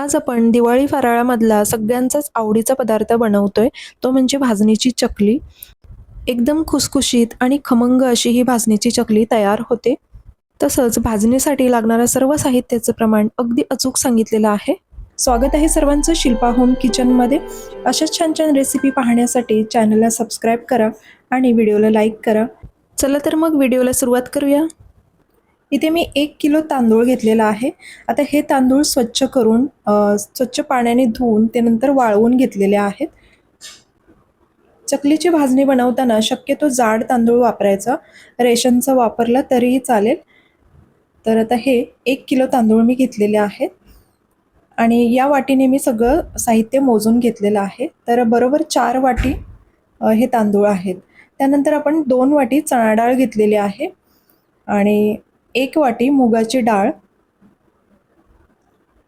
आज आपण दिवाळी फराळामधला सगळ्यांचाच आवडीचा पदार्थ बनवतोय तो म्हणजे भाजणीची चकली. एकदम खुसखुशीत आणि खमंग अशी ही भाजणीची चकली तयार होते. तसंच भाजणीसाठी लागणारं सर्व साहित्याचं प्रमाण अगदी अचूक सांगितलेलं आहे. स्वागत आहे सर्वांचं शिल्पा होम किचनमध्ये. अशाच छान छान रेसिपी पाहण्यासाठी चॅनलला सबस्क्राईब करा आणि व्हिडिओला लाईक करा. चला तर मग व्हिडिओला सुरुवात करूया. इथे मी एक किलो तांदूळ घेतलेला आहे. आता हे तांदूळ स्वच्छ करून स्वच्छ पाण्याने धुवून ते नंतर वाळवून घेतलेले आहेत. चकलीची भाजणी बनवताना शक्यतो जाड तांदूळ वापरायचा. रेशनचा वापरला तरीही चालेल. तर आता हे एक किलो तांदूळ मी घेतलेले आहेत. आणि या वाटीने मी सगळं साहित्य मोजून घेतलेलं आहे. तर बरोबर चार वाटी हे तांदूळ आहेत. त्यानंतर आपण दोन वाटी चणा डाळ घेतलेली आहे. आणि एक वाटी मुगाची डाळ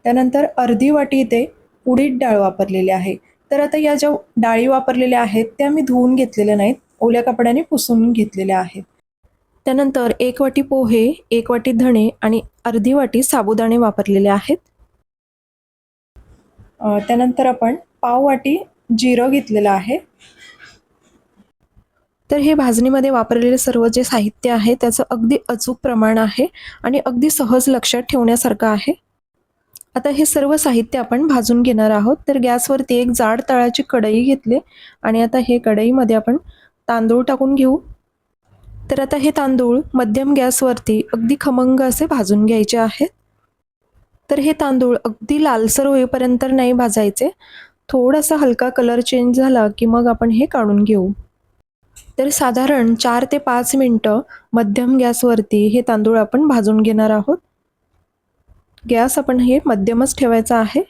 त्यानंतर अर्धी वाटी इथे उडीद डाळ वापरलेली आहे. तर आता या ज्या डाळी वापरलेल्या आहेत त्या मी धुवून घेतलेल्या नाहीत ओल्या कपड्याने पुसून घेतलेल्या आहेत. त्यानंतर एक वाटी पोहे एक वाटी धणे आणि अर्धी वाटी साबुदाणे वापरलेले आहेत. त्यानंतर आपण पाव वाटी जिरं घेतलेलं आहे. तर हे भाजणीमध्ये वापरलेले सर्व जे साहित्य आहे त्याचं अगदी अचूक प्रमाण आहे आणि अगदी सहज लक्षात ठेवण्यासारखं आहे. आता हे सर्व साहित्य आपण भाजून घेणार आहोत. तर गॅसवरती एक जाड तळाची कढई घेतली आणि आता हे कढईमध्ये आपण तांदूळ टाकून घेऊ. तर आता हे तांदूळ मध्यम गॅसवरती अगदी खमंग असे भाजून घ्यायचे आहेत. तर हे तांदूळ अगदी लालसर होईपर्यंत नाही भाजायचे. थोडासा हलका कलर चेंज झाला की मग आपण हे काढून घेऊ. तर साधारण चार ते पाच मिनटं मध्यम गॅसवरती हे तांदूळ आपण भाजून घेणार आहोत. गॅस आपण हे मध्यमच ठेवायचा आहे.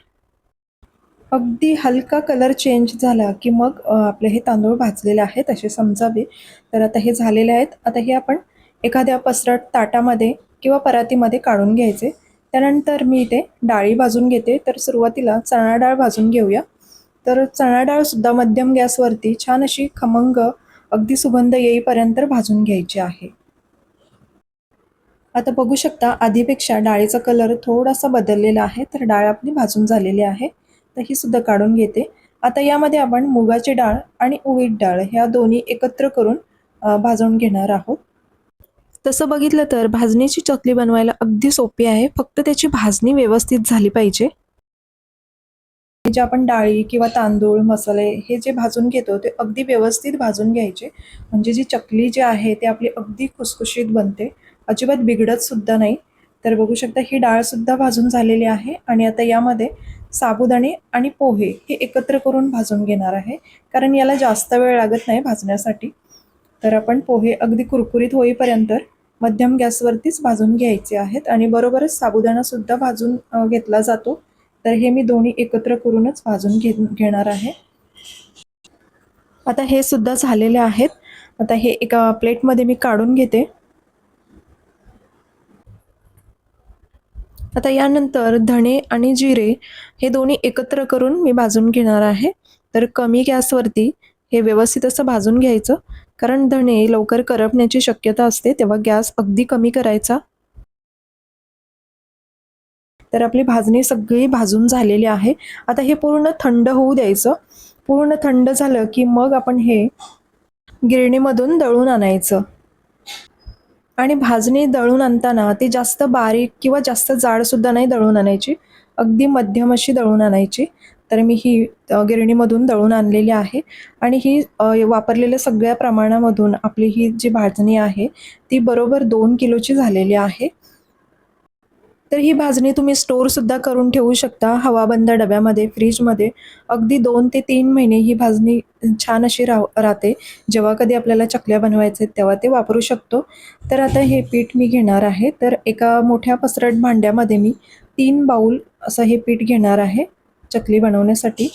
अगदी हलका कलर चेंज झाला की मग आपले हे तांदूळ भाजलेले आहेत असे समजावे. तर आता हे झालेले आहेत. आता हे आपण एखाद्या पसरट ताटामध्ये किंवा परातीमध्ये काढून घ्यायचे. त्यानंतर मी इथे डाळी भाजून घेते. तर सुरुवातीला चणा डाळ भाजून घेऊया. तर चणा डाळसुद्धा मध्यम गॅसवरती छान अशी खमंग अगदी सुगंध येईपर्यंत भाजून घ्यायची आहे. आता बघू शकता आधीपेक्षा डाळीचा कलर थोडासा बदललेला आहे तर डाळ आपली भाजून झालेली आहे तर ही सुद्धा काढून घेते. आता यामध्ये आपण मुगाची डाळ आणि उडीद डाळ ह्या दोन्ही एकत्र करून भाजून घेणार आहोत. तसं बघितलं तर भाजणीची चकली बनवायला अगदी सोपी आहे फक्त त्याची भाजणी व्यवस्थित झाली पाहिजे. जे आपण डाळी किंवा तांदूळ मसाले हे जे भाजून घेतो ते अगदी व्यवस्थित भाजून घ्यायचे. म्हणजे जी चकली जी आहे ती आपली अगदी खुसखुशीत बनते. अजिबात बिघडत सुद्धा नाही. तर बघू शकता ही डाळसुद्धा भाजून झालेली आहे आणि आता यामध्ये साबुदाणे आणि पोहे हे एकत्र करून भाजून घेणार आहे. कारण याला जास्त वेळ लागत नाही भाजण्यासाठी. तर आपण पोहे अगदी कुरकुरीत होईपर्यंत मध्यम गॅसवरतीच भाजून घ्यायचे आहेत आणि बरोबरच साबुदाणासुद्धा भाजून घेतला जातो. तर हे मी दोन्ही एकत्र करूनच भाजून घे घेणार आहे. आता हे सुद्धा झालेले आहेत. आता हे एका प्लेटमध्ये मी काढून घेते. आता यानंतर धणे आणि जिरे हे दोन्ही एकत्र करून मी भाजून घेणार आहे. तर कमी गॅसवरती हे व्यवस्थित असं भाजून घ्यायचं. कारण धणे लवकर करपण्याची शक्यता असते तेव्हा गॅस अगदी कमी करायचा. तर आपली भाजणी सगळी भाजून झालेली आहे. आता हे पूर्ण थंड होऊ द्यायचं. पूर्ण थंड झालं की मग आपण हे गिरणीमधून दळून आणायचं. आणि भाजणी दळून आणताना ती जास्त बारीक किंवा जास्त जाडसुद्धा नाही दळून आणायची. अगदी मध्यम अशी दळून आणायची. तर मी ही गिरणीमधून दळून आणलेली आहे. आणि ही वापरलेल्या सगळ्या प्रमाणामधून आपली ही जी भाजणी आहे ती बरोबर दोन किलोची झालेली आहे. तर ही भाजणी तुम्ही स्टोअरसुद्धा करून ठेवू शकता हवाबंद डब्यामध्ये फ्रीजमध्ये अगदी दोन ते तीन महिने ही भाजणी छान अशी राह राहते. जेव्हा कधी आपल्याला चकल्या बनवायचे तेव्हा ते वापरू शकतो. तर आता हे पीठ मी घेणार आहे. तर एका मोठ्या पसरट भांड्यामध्ये मी तीन बाऊल असं हे पीठ घेणार आहे चकली बनवण्यासाठी.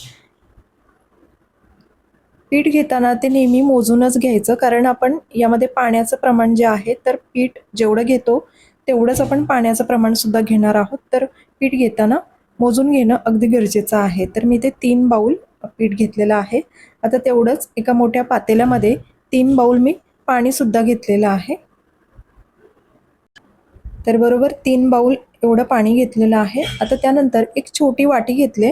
पीठ घेताना ते नेहमी मोजूनच घ्यायचं कारण आपण यामध्ये पाण्याचं प्रमाण जे आहे तर पीठ जेवढं घेतो तेवढंच आपण पाण्याचं प्रमाणसुद्धा घेणार आहोत. तर पीठ घेताना मोजून घेणं अगदी गरजेचं आहे. तर मी ते तीन बाऊल पीठ घेतलेलं आहे. आता तेवढंच एका मोठ्या पातेल्यामध्ये तीन बाऊल मी पाणीसुद्धा घेतलेलं आहे. तर बरोबर तीन बाऊल एवढं पाणी घेतलेलं आहे. आता त्यानंतर एक छोटी वाटी घेतले.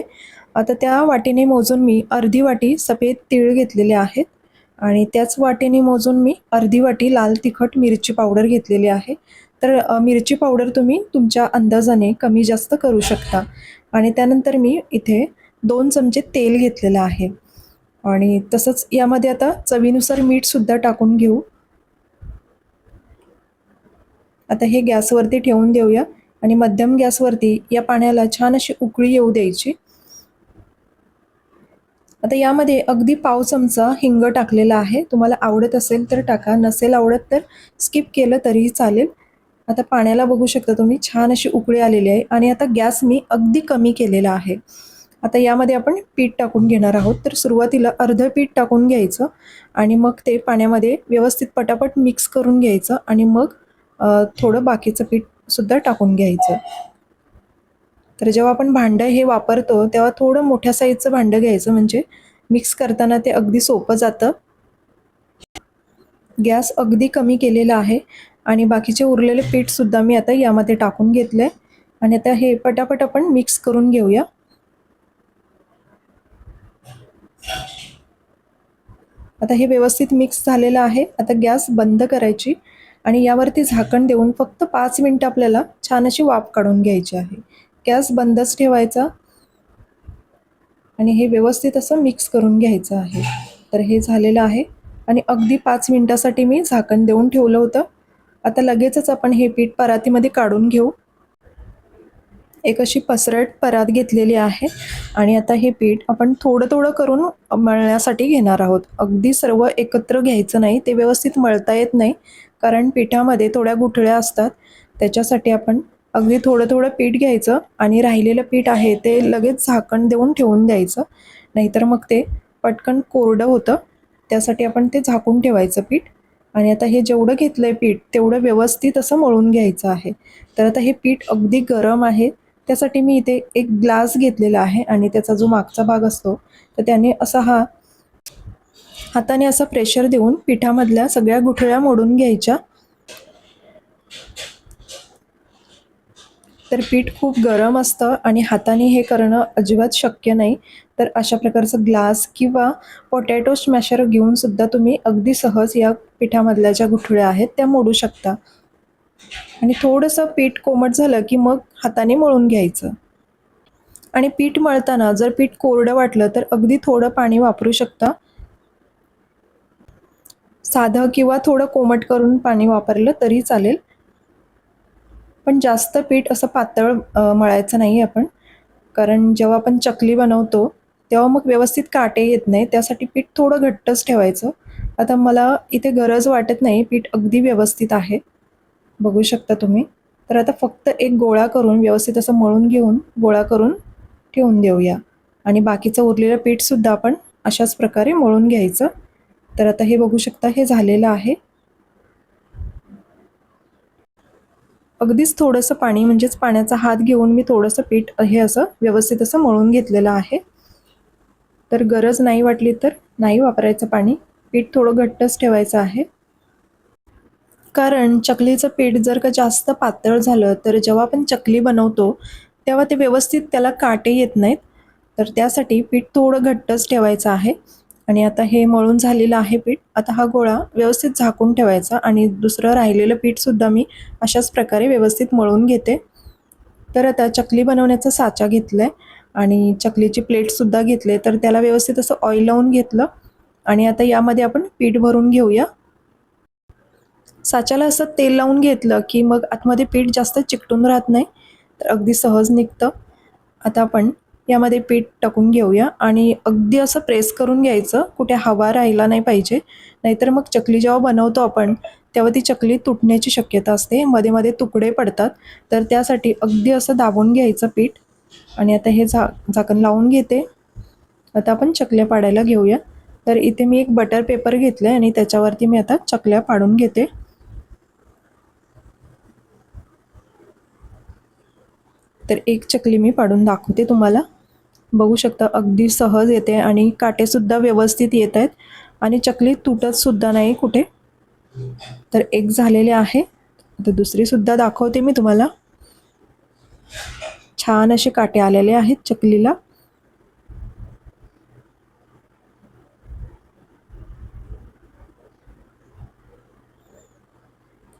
आता त्या वाटीने मोजून मी अर्धी वाटी सफेद तीळ घेतलेले आहेत. आणि त्याच वाटीने मोजून मी अर्धी वाटी लाल तिखट मिरची पावडर घेतलेली आहे. तर मिरची पावडर तुम्ही तुमच्या अंदाजाने कमी जास्त करू शकता. आणि त्यानंतर मी इथे दोन चमचे तेल घेतलेलं आहे. आणि तसंच यामध्ये आता चवीनुसार मीठसुद्धा टाकून घेऊ. आता हे गॅसवरती ठेवून देऊया. आणि मध्यम गॅसवरती या पाण्याला छान अशी उकळी येऊ द्यायची. आता यामध्ये अगदी पाव चमचा हिंग टाकलेला आहे. तुम्हाला आवडत असेल तर टाका. नसेल आवडत तर स्किप केलं तरीही चालेल. आता पाण्याला बघू शकता तुम्ही छान अशी उकळी आलेली आहे आणि आता गॅस मी अगदी कमी केलेला आहे. आता यामध्ये आपण पीठ टाकून घेणार आहोत. तर सुरुवातीला अर्धं पीठ टाकून घ्यायचं आणि मग ते पाण्यामध्ये व्यवस्थित पटापट मिक्स करून घ्यायचं आणि मग थोडं बाकीचं पीठसुद्धा टाकून घ्यायचं. तर जेव्हा आपण भांडं हे वापरतो तेव्हा थोडं मोठ्या साईजचं भांडं घ्यायचं म्हणजे मिक्स करताना ते अगदी सोपं जातं. गॅस अगदी कमी केलेला आहे आणि बाकीचे उरलेले पीठसुद्धा मी आता यामध्ये टाकून घेतलं. आहे आणि आता हे पटापट आपण मिक्स करून घेऊया. आता हे व्यवस्थित मिक्स झालेलं आहे. आता गॅस बंद करायची. आणि यावरती झाकण देऊन फक्त पाच मिनटं आपल्याला छान अशी वाफ काढून घ्यायची आहे. गॅस बंदच ठेवायचा. आणि हे व्यवस्थित असं मिक्स करून घ्यायचं आहे. तर हे झालेलं आहे. आणि अगदी पाच मिनटासाठी मी झाकण देऊन ठेवलं होतं. आता लगेचच आपण हे पीठ परातीमध्ये काढून घेऊ. एक अशी पसरट परात घेतलेली आहे आणि आता हे पीठ आपण थोडं थोडं करून मळण्यासाठी घेणार आहोत. अगदी सर्व एकत्र घ्यायचं नाही ते व्यवस्थित मळता येत नाही कारण पिठामध्ये थोड्या गुठळ्या असतात. त्याच्यासाठी आपण अगदी थोडं थोडं पीठ घ्यायचं आणि राहिलेलं पीठ आहे ते लगेच झाकण देऊन ठेवून द्यायचं. नाहीतर मग ते पटकन कोरडं होतं. त्यासाठी आपण ते झाकून ठेवायचं पीठ. आणि आता हे जेवढं घेतलं आहे पीठ तेवढं व्यवस्थित असं मळून घ्यायचं आहे. तर आता हे पीठ अगदी गरम आहे. त्यासाठी मी इथे एक ग्लास घेतलेला आहे आणि त्याचा जो मागचा भाग असतो तर त्याने असा हा हाताने असं प्रेशर देऊन पिठामधल्या सगळ्या गुठळ्या मोडून घ्यायच्या. तर पीठ खूप गरम असतं आणि हाताने हे करणं अजिबात शक्य नाही. तर अशा प्रकारचं ग्लास किंवा पोटॅटो स्मॅशर घेऊन सुद्धा तुम्ही अगदी सहज या पिठामधल्या ज्या गुठळ्या आहेत त्या मोडू शकता. आणि थोडंसं पीठ कोमट झालं की मग हाताने मळून घ्यायचं. आणि पीठ मळताना जर पीठ कोरडं वाटलं तर अगदी थोडं पाणी वापरू शकता. साधं किंवा थोडं कोमट करून पाणी वापरलं तरी चालेल. पण जास्त पीठ असं पातळ मळायचं नाही आपण. कारण जेव्हा आपण चकली बनवतो तेव्हा मग व्यवस्थित काटे येत नाही. त्यासाठी पीठ थोडं घट्टच ठेवायचं. आता मला इथे गरज वाटत नाही. पीठ अगदी व्यवस्थित आहे. बघू शकता तुम्ही. तर आता फक्त एक गोळा करून व्यवस्थित असं मळून घेऊन गोळा करून ठेवून देऊया. आणि बाकीचं उरलेलं पीठसुद्धा आपण अशाच प्रकारे मळून घ्यायचं. तर आता हे बघू शकता हे झालेलं आहे. अगदीच थोडंसं पाणी म्हणजेच पाण्याचा हात घेऊन मी थोडंसं पीठ हे असं व्यवस्थित असं मळून घेतलेलं आहे. तर गरज नाही वाटली तर नाही वापरायचं पाणी. पीठ थोडं घट्टच ठेवायचं आहे. कारण चकलीचं पीठ जर का जास्त पातळ झालं तर जेव्हा आपण चकली बनवतो तेव्हा ते व्यवस्थित त्याला काटे येत नाहीत. तर त्यासाठी पीठ थोडं घट्टच ठेवायचं आहे. आणि आता हे मळून झालेलं आहे पीठ. आता हा गोळा व्यवस्थित झाकून ठेवायचा आणि दुसरं राहिलेलं पीठसुद्धा मी अशाच प्रकारे व्यवस्थित मळून घेते. तर आता चकली बनवण्याचा साचा घेतला आहे आणि चकलीची प्लेटसुद्धा घेतले तर त्याला व्यवस्थित असं ऑइल लावून घेतलं आणि आता यामध्ये आपण पीठ भरून घेऊया. साच्याला असं तेल लावून घेतलं की मग आतमध्ये पीठ जास्त चिकटून राहत नाही तर अगदी सहज निघतं. आता आपण यामध्ये पीठ टाकून घेऊया आणि अगदी असं प्रेस करून घ्यायचं कुठे हवा राहिला नाही पाहिजे. नाहीतर मग चकली जेव्हा बनवतो आपण तेव्हा ती चकली तुटण्याची शक्यता असते. मध्ये मध्ये तुकडे पडतात. तर त्यासाठी अगदी असं दाबून घ्यायचं पीठ. आणि आता हे झा झाकण लावून घेते. आता आपण चकल्या पाडायला घेऊया. तर इथे मी एक बटर पेपर घेतलं आहे आणि त्याच्यावरती मी आता चकल्या पाडून घेते. तर एक चकली मी पाडून दाखवते तुम्हाला. बघू शकता अगदी सहज येते आणि काटेसुद्धा व्यवस्थित येत आहेत. आणि चकली तुटतसुद्धा नाही कुठे. तर एक झालेले आहे. आता दुसरीसुद्धा दाखवते मी तुम्हाला. छान असे काटे आलेले आहेत चकलीला.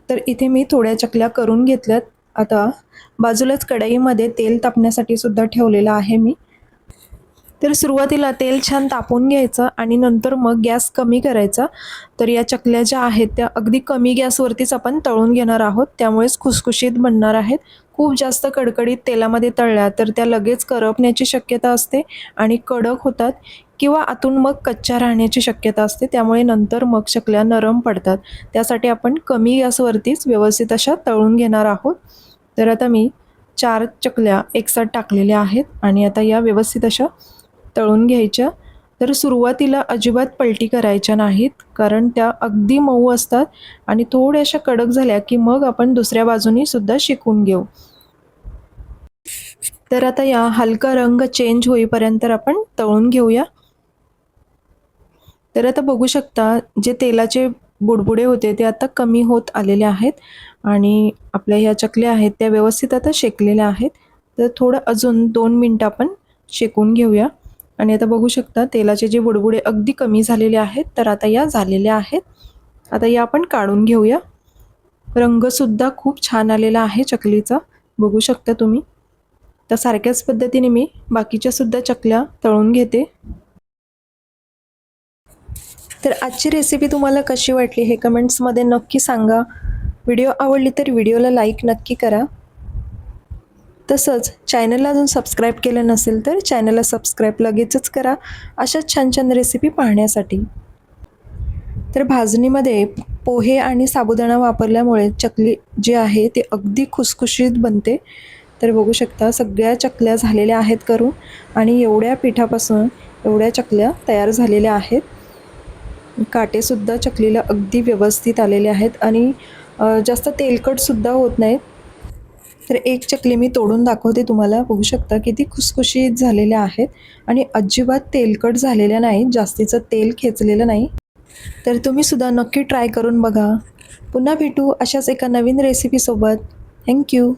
तर इथे मी थोड्या चकल्या करून घेतल्यात. आता बाजूलाच कढईमध्ये तेल तापण्यासाठी सुद्धा ठेवलेलं आहे मी. तर सुरुवातीला तेल छान तापून घ्यायचं आणि नंतर मग गॅस कमी करायचा. तर या चकल्या ज्या आहेत त्या अगदी कमी गॅसवरतीच आपण तळून घेणार आहोत. त्यामुळेच खुसखुशीत बनणार आहेत. खूप जास्त कडकडीत तेलामध्ये तळल्या तर त्या लगेच करपण्याची शक्यता असते आणि कडक होतात किंवा आतून मग कच्च्या राहण्याची शक्यता असते. त्यामुळे नंतर मग चकल्या नरम पडतात. त्यासाठी आपण कमी गॅसवरतीच व्यवस्थित अशा तळून घेणार आहोत. तर आता मी चार चकल्या एकसाथ टाकलेल्या आहेत आणि आता या व्यवस्थित अशा तळून घ्यायच्या. तर सुरुवातीला अजिबात पलटी करायच्या नाहीत कारण त्या अगदी मऊ असतात आणि थोड्याशा कडक झाल्या की मग आपण दुसऱ्या बाजूनी सुद्धा शिकून घेऊ. तर आता या हलका रंग चेंज होईपर्यंत आपण तळून घेऊया. तर आता बघू शकता जे तेलाचे बुडबुडे होते ते आता कमी होत आलेले आहेत आणि आपल्या ह्या चकल्या आहेत त्या व्यवस्थित आता शेकलेल्या आहेत. तर थोडं अजून दोन मिनटं आपण शेकून घेऊया. आणि आता बघू शकता तेलाचे जे बुडबुडे अगदी कमी झालेले आहेत तर आता या झालेल्या आहेत. आता या आपण काढून घेऊया. रंगसुद्धा खूप छान आलेला आहे चकलीचा. बघू शकता तुम्ही. तर सारख्याच पद्धतीने मी बाकीच्यासुद्धा चकल्या तळून घेते. तर आजची रेसिपी तुम्हाला कशी वाटली हे कमेंट्समध्ये नक्की सांगा. व्हिडिओ आवडली तर व्हिडिओला लाईक नक्की करा. तसंच चॅनलला अजून सबस्क्राईब केलं नसेल तर चॅनलला सबस्क्राईब लगेचच करा. अशाच छान छान रेसिपी पाहण्यासाठी. तर भाजणीमध्ये पोहे आणि साबुदाणा वापरल्यामुळे चकली जी आहे ती अगदी खुसखुशीत बनते. तर बघू शकता सगळ्या चकल्या झालेल्या आहेत करून आणि एवढ्या पिठापासून एवढ्या चकल्या तयार झालेल्या आहेत. काटेसुद्धा चकलीला अगदी व्यवस्थित आलेले आहेत आणि जास्त तेलकटसुद्धा होत नाहीत. तर एक चकली मी तोडून दाखवते तुम्हाला. बघू शकता किती खुसखुशीत झालेल्या आहेत आणि अजिबात तेलकट झालेल्या नाहीत जास्तीचं तेल खेचलेलं नाही. तर तुम्ही सुद्धा नक्की ट्राय करून बघा. पुन्हा भेटू अशाच एका नवीन रेसिपीसोबत थँक्यू